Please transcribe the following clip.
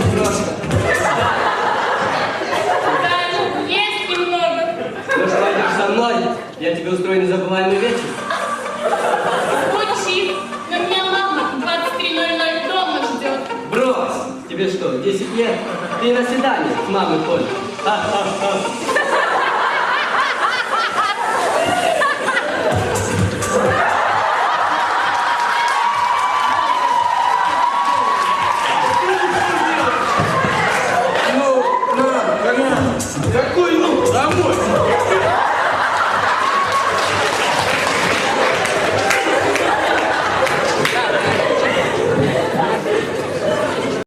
немножко. Да, есть немного. Ну что, идешь со мной? Я тебе устрою незабываемый вечер. Звучит, но меня мама 23.00 дома ждет. Брось! Тебе что, 10 лет? Ты на свидание с мамой ходишь. Домой!